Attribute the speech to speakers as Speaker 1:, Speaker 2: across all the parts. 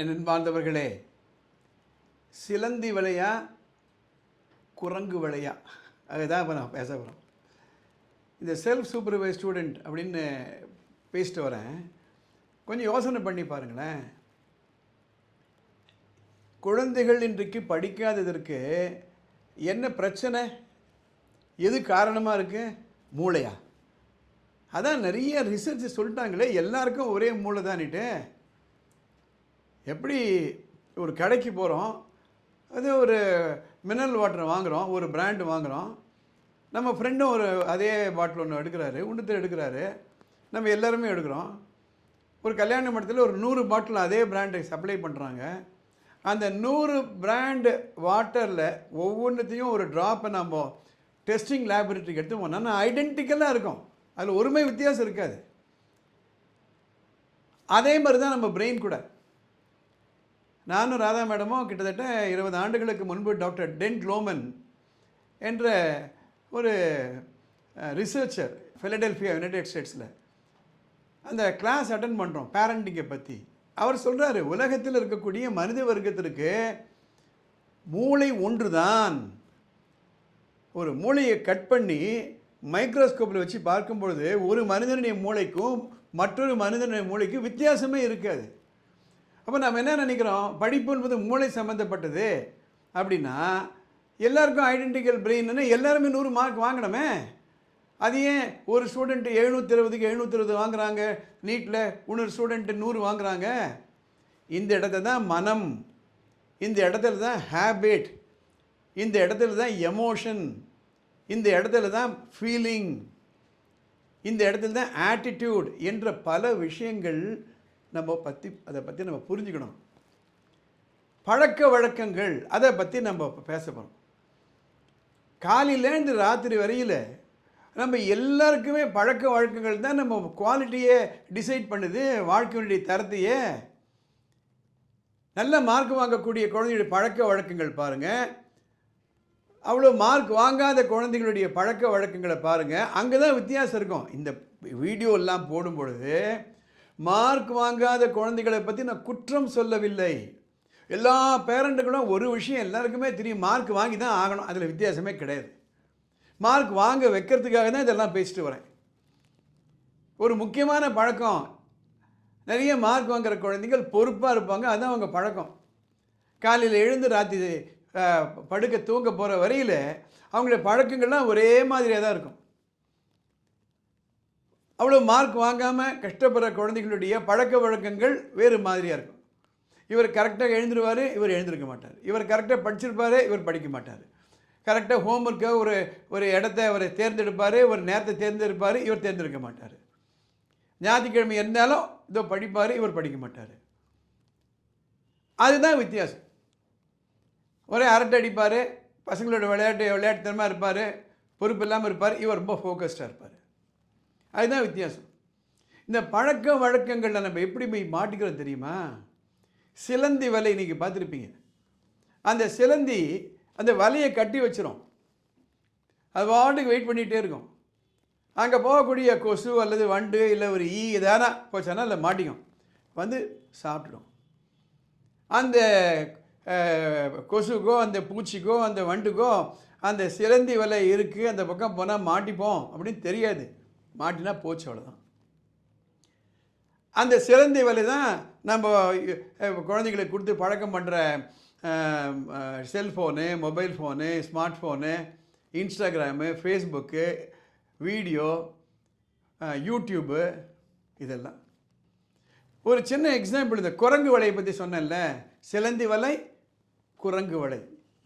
Speaker 1: என் சிலந்தி விளையா குரங்கு விளையா அதுதான் இப்போ நான் பேச போகிறோம் இந்த செல்ஃப் சூப்பர்வைஸ் ஸ்டூடெண்ட் அப்படின்னு பேசிட்டு வரேன். கொஞ்சம் யோசனை பண்ணி பாருங்களேன். குழந்தைகள் இன்றைக்கு படிக்காததற்கு என்ன பிரச்சனை? எது காரணமாக இருக்குது மூளையா? அதான் நிறைய ரிசர்ச் சொல்லிட்டாங்களே எல்லாருக்கும் ஒரே மூளை தானிட்டு எப்படி ஒரு கடைக்கு போகிறோம் அது ஒரு மினரல் வாட்டர் வாங்குகிறோம் ஒரு பிராண்டு வாங்குகிறோம் நம்ம ஃப்ரெண்டும் ஒரு அதே பாட்டில் ஒன்று எடுக்கிறாரு ஒன்றுத்தர் எடுக்கிறாரு. நம்ம எல்லாருமே எடுக்கிறோம். ஒரு கல்யாண மண்டத்தில் ஒரு நூறு பாட்டில் அதே பிராண்டை சப்ளை பண்ணுறாங்க அந்த நூறு பிராண்டு வாட்டரில் ஒவ்வொன்றத்தையும் ஒரு ட்ராப்பை நம்ம டெஸ்டிங் லேபரேட்டரிக்கு எடுத்து போனால் ஐடென்டிக்கலாக இருக்கும். அதில் ஒருமை வித்தியாசம் இருக்காது. அதே மாதிரி தான் நம்ம பிரெயின் கூட. நானும் ராதா மேடமும் கிட்டத்தட்ட இருபது ஆண்டுகளுக்கு முன்பு டாக்டர் டென்ட் லோமன் என்ற ஒரு ரிசர்ச்சர் ஃபிலடெல்ஃபியா யுனைடெட் ஸ்டேட்ஸில் அந்த கிளாஸ் அட்டன் பண்ணுறோம் பேரண்டிங்கை பற்றி அவர் சொல்கிறாரு உலகத்தில் இருக்கக்கூடிய மனித வர்க்கத்திற்கு மூளை ஒன்று தான் ஒரு மூளையை கட் பண்ணி மைக்ரோஸ்கோப்பில் வச்சு பார்க்கும்பொழுது ஒரு மனிதனுடைய மூளைக்கும் மற்றொரு மனிதனுடைய மூளைக்கும் வித்தியாசமே இருக்காது. அப்போ நம்ம என்ன நினைக்கிறோம்? படிப்பு என்பது மூளை சம்மந்தப்பட்டது அப்படின்னா எல்லாருக்கும் ஐடென்டிக்கல் பிரெயின்னு எல்லாருமே நூறு மார்க் வாங்கணுமே. அது ஏன்? ஒரு ஸ்டூடெண்ட்டு எழுநூற்றி இருபதுக்கு எழுநூற்றி இருபது வாங்குறாங்க. நீட்டில் இன்னொரு ஸ்டூடெண்ட்டு நூறு வாங்குறாங்க. இந்த இடத்துல தான் மனம். இந்த இடத்துல தான் ஹேபிட் இந்த இடத்துல தான் எமோஷன் இந்த இடத்துல தான் ஃபீலிங் இந்த இடத்துல தான் ஆட்டிடியூட் என்ற பல விஷயங்கள் நம்ம பற்றி அதை பற்றி நம்ம புரிஞ்சுக்கணும். பழக்க வழக்கங்கள் அதை பற்றி நம்ம இப்போ பேச போகிறோம் காலையிலேருந்து ராத்திரி வரையில் நம்ம எல்லாருக்குமே பழக்க வழக்கங்கள் தான் நம்ம குவாலிட்டியை டிசைட் பண்ணுது வாழ்க்கையினுடைய தரத்தையே. நல்ல மார்க் வாங்கக்கூடிய குழந்தையுடைய பழக்க வழக்கங்கள் பாருங்கள் அவ்வளோ மார்க் வாங்காத குழந்தைங்களுடைய பழக்க வழக்கங்களை பாருங்கள் அங்கே தான் வித்தியாசம் இருக்கும். இந்த வீடியோ எல்லாம் போடும் பொழுது மார்க் வாங்காத குழந்தைகளை பற்றி நான் குற்றம் சொல்லவில்லை. எல்லா பேரண்ட்டுகளும் ஒரு விஷயம் எல்லாருக்குமே தெரியும். மார்க் வாங்கி தான் ஆகணும். அதில் வித்தியாசமே கிடையாது. மார்க் வாங்க வைக்கிறதுக்காக தான் இதெல்லாம் பேசிட்டு வரேன். ஒரு முக்கியமான பழக்கம். நிறைய மார்க் வாங்குற குழந்தைகள் பொறுப்பாக இருப்பாங்க. அதுதான் அவங்க பழக்கம். காலையில் எழுந்து ராத்திரி படுக்க தூங்க போகிற வரையில் அவங்களுடைய பழக்கங்கள்லாம் ஒரே மாதிரியாக தான் இருக்கும். அவ்வளோ மார்க் வாங்காமல் கஷ்டப்படுற குழந்தைகளுடைய பழக்க வழக்கங்கள் வேறு மாதிரியாக இருக்கும். இவர் கரெக்டாக எழுந்துருவார் இவர் எழுந்திருக்க மாட்டார். இவர் கரெக்டாக படிச்சிருப்பார் இவர் படிக்க மாட்டார். கரெக்டாக ஹோம்ஒர்க்கை ஒரு ஒரு இடத்த அவர் தேர்ந்தெடுப்பார் ஒரு நேரத்தை தேர்ந்தெடுப்பார் இவர் தேர்ந்தெடுக்க மாட்டார். ஞாயிற்றுக்கிழமை இருந்தாலும் இதோ படிப்பார் இவர் படிக்க மாட்டார். அதுதான் வித்தியாசம். ஒரே அரட்டை அடிப்பார் பசங்களோட விளையாட்டு விளையாட்டுத்தனமாக இருப்பார் பொறுப்பு இல்லாமல் இருப்பார் இவர் ரொம்ப ஃபோக்கஸ்டாக இருப்பார். அதுதான் வித்தியாசம். இந்த பழக்க வழக்கங்களில் நம்ம எப்படி போய் மாட்டிக்கிறோம் தெரியுமா? சிலந்தி வலை இன்றைக்கி பார்த்துருப்பீங்க. அந்த சிலந்தி அந்த வலையை கட்டி வச்சிரும். அது வாட்டுக்கு வெயிட் பண்ணிகிட்டே இருக்கும். அங்கே போகக்கூடிய கொசு அல்லது வண்டு இல்லை ஒரு ஈ எதானா போச்சானா இல்லை மாட்டிக்கும். வந்து சாப்பிட்டுடும் அந்த கொசுக்கோ அந்த பூச்சிக்கோ அந்த வண்டுக்கோ அந்த சிலந்தி வலை இருக்குது அந்த பக்கம் போனால் மாட்டிப்போம் அப்படின்னு தெரியாது. மாட்டினா போச்சு அவ்வளோதான் அந்த சிலந்தி வலை தான் நம்ம குழந்தைங்களுக்கு கொடுத்து பழக்கம் பண்ணுற cellphone mobile phone smart phone Instagram Facebook video YouTube இதெல்லாம். ஒரு சின்ன எக்ஸாம்பிள் இந்த குரங்கு வலையை பற்றி சொன்னேன்ல சிலந்தி வலை குரங்கு வலை.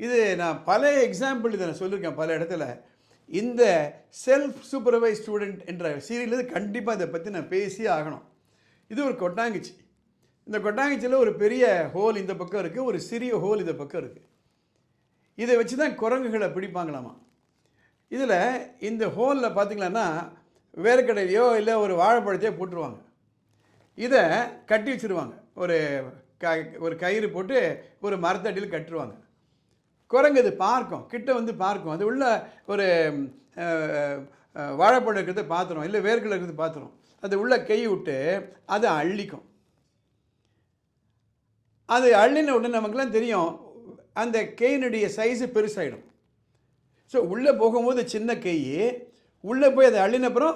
Speaker 1: இது நான் பல எக்ஸாம்பிள் இதை நான் சொல்லியிருக்கேன் பல இடத்துல. இந்த செல்ஃப் சூப்பர்வைஸ் ஸ்டூடெண்ட் என்ற சீரியல் கண்டிப்பாக இதை பற்றி நான் பேசியே ஆகணும். இது ஒரு கொட்டாங்குச்சி. இந்த கொட்டாங்குச்சியில் ஒரு பெரிய ஹோல் இந்த பக்கம் இருக்குது ஒரு சிறிய ஹோல் இந்த பக்கம் இருக்குது இதை வச்சு தான் குரங்குகளை பிடிப்பாங்களாமா? இதில் இந்த ஹோலில் பார்த்தீங்கன்னா வேர்க்கடையிலையோ இல்லை ஒரு வாழைப்பழத்தையோ போட்டுருவாங்க. இதை கட்டி வச்சிருவாங்க. ஒரு க ஒரு கயிறு போட்டு ஒரு மரத்தடியில் கட்டுருவாங்க குரங்குது பார்க்கும். கிட்ட வந்து பார்க்கும். அது உள்ள ஒரு வாழைப்பழம் இருக்கிறத பார்த்துரும் இல்லை வேர்க்கடலை இருக்கிறது பார்த்துரும் அது உள்ள கை விட்டு அதை அள்ளிக்கும். அது அள்ளின உடனே நமக்குலாம் தெரியும் அந்த கெயினுடைய சைஸு பெருசாகிடும் ஸோ உள்ளே போகும்போது சின்ன கை உள்ளே போய் அதை அள்ளினப்புறம்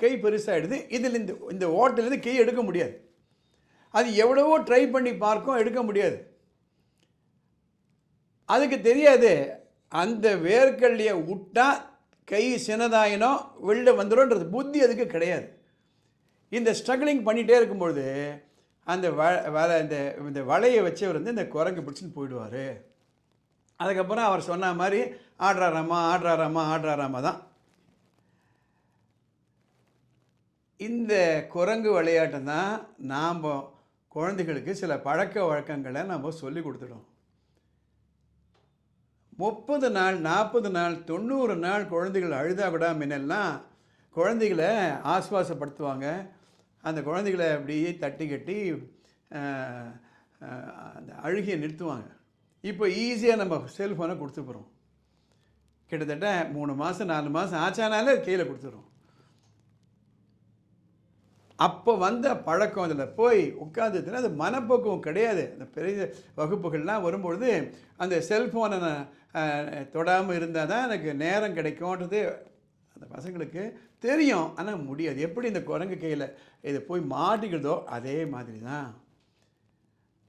Speaker 1: கை பெருசாகிடுது இதில் இந்த இந்த ஓட்டிலேருந்து கை எடுக்க முடியாது. அது எவ்வளவோ ட்ரை பண்ணி பார்க்கும் எடுக்க முடியாது. அதுக்கு தெரியாது. அந்த வேர்க்கல்லையை விட்டா கை சின்னதாயினோ வெளில வந்துடும்ன்றது புத்தி அதுக்கு கிடையாது. இந்த ஸ்ட்ரகிளிங் பண்ணிகிட்டே இருக்கும்பொழுது அந்த வ வலை இந்த இந்த வலையை வச்சவர் வந்து இந்த குரங்கு பிடிச்சின்னு போயிடுவார். அதுக்கப்புறம் அவர் சொன்ன மாதிரி ஆடுறாராமா ஆடுறாராமா ஆடுறாராமா தான். இந்த குரங்கு விளையாட்டம் தான் நாம் குழந்தைகளுக்கு சில பழக்க வழக்கங்களை நம்ம சொல்லி கொடுத்துடும் முப்பது நாள் நாற்பது நாள் தொண்ணூறு நாள் குழந்தைகள் அழுதா கூட குழந்தைகளை ஆஸ்வாசப்படுத்துவாங்க அந்த குழந்தைகளை அப்படியே தட்டி கட்டி அந்த அழுகியை நிறுத்துவாங்க. இப்போ ஈஸியாக நம்ம செல்ஃபோனை கொடுத்துப்புறோம் கிட்டத்தட்ட மூணு மாதம் நாலு மாதம் ஆச்சானாலே கீழே கொடுத்துரும் அப்போ வந்த பழக்கம் அதில். போய் உட்காந்துச்சுன்னா அது மனப்போக்கம் கிடையாது. அந்த பெரிய வகுப்புகள்லாம் வரும்பொழுது அந்த செல்ஃபோனை நான் தொடாமல் இருந்தால் தான் எனக்கு நேரம் கிடைக்கும்ன்றது அந்த பசங்களுக்கு தெரியும். ஆனால் முடியாது. எப்படி இந்த குரங்கு கையில் இது போய் மாட்டிக்கிறதோ அதே மாதிரி தான்.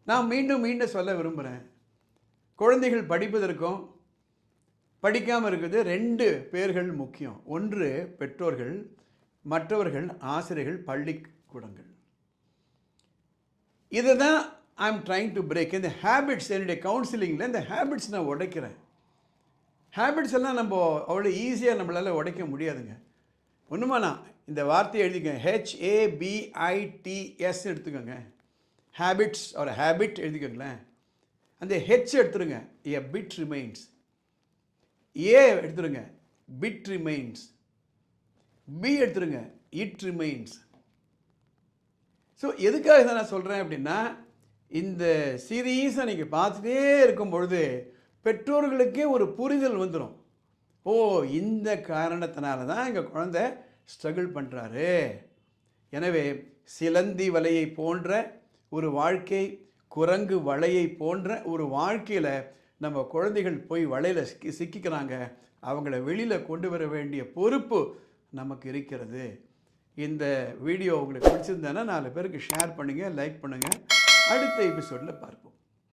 Speaker 1: நான் மீண்டும் மீண்டும் சொல்ல விரும்புகிறேன் குழந்தைகள் படிப்பதற்கும் படிக்காமல் இருக்குது ரெண்டு பேர்கள் முக்கியம். ஒன்று பெற்றோர்கள் மற்றவர்கள் ஆசிரியர்கள் பள்ளிக்கூடங்கள் இதை தான் I am trying to break இந்த ஹேபிட்ஸ் என்னுடைய கவுன்சிலிங்கில் இந்த ஹேபிட்ஸ் நான் உடைக்கிறேன். ஹேபிட்ஸ் எல்லாம் நம்ம அவ்வளோ ஈஸியாக நம்மளால் உடைக்க முடியாதுங்க. ஒன்றுமாண்ணா இந்த வார்த்தையை எழுதிக்கோங்க. ஹெச்ஏபிஐடிஎஸ் எடுத்துக்கோங்க. ஹேபிட்ஸ் ஒரு ஹேபிட் எழுதிக்கோங்களேன். அந்த ஹெச் எடுத்துருங்க. ஏ பிட் ரிமைன்ஸ் ஏ எடுத்துருங்க. பிட் ரிமைன்ஸ் பி எடுத்துருங்க. இட் ரிமைன்ஸ் ஸோ எதுக்காக இதை நான் சொல்கிறேன் அப்படின்னா இந்த சீரீஸை நீங்கள் பார்த்துட்டே இருக்கும் பொழுது பெற்றோர்களுக்கே ஒரு புரிதல் வந்துடும் ஓ இந்த காரணத்தினால தான் எங்கள் குழந்தை ஸ்ட்ரகிள் பண்ணுறாரு எனவே சிலந்தி வலையை போன்ற ஒரு வாழ்க்கை குரங்கு வலையை போன்ற ஒரு வாழ்க்கையில் நம்ம குழந்தைகள் போய் வலையில் சிக்கி சிக்கிக்கிறாங்க. அவங்கள வெளியில் கொண்டு வர வேண்டிய பொறுப்பு நமக்கு இருக்கிறது. இந்த வீடியோ உங்களுக்கு பிடிச்சிருந்தேன்னா நாலு பேருக்கு ஷேர் பண்ணுங்கள் லைக் பண்ணுங்கள் அடுத்த எபிசோடில் பார்ப்போம்.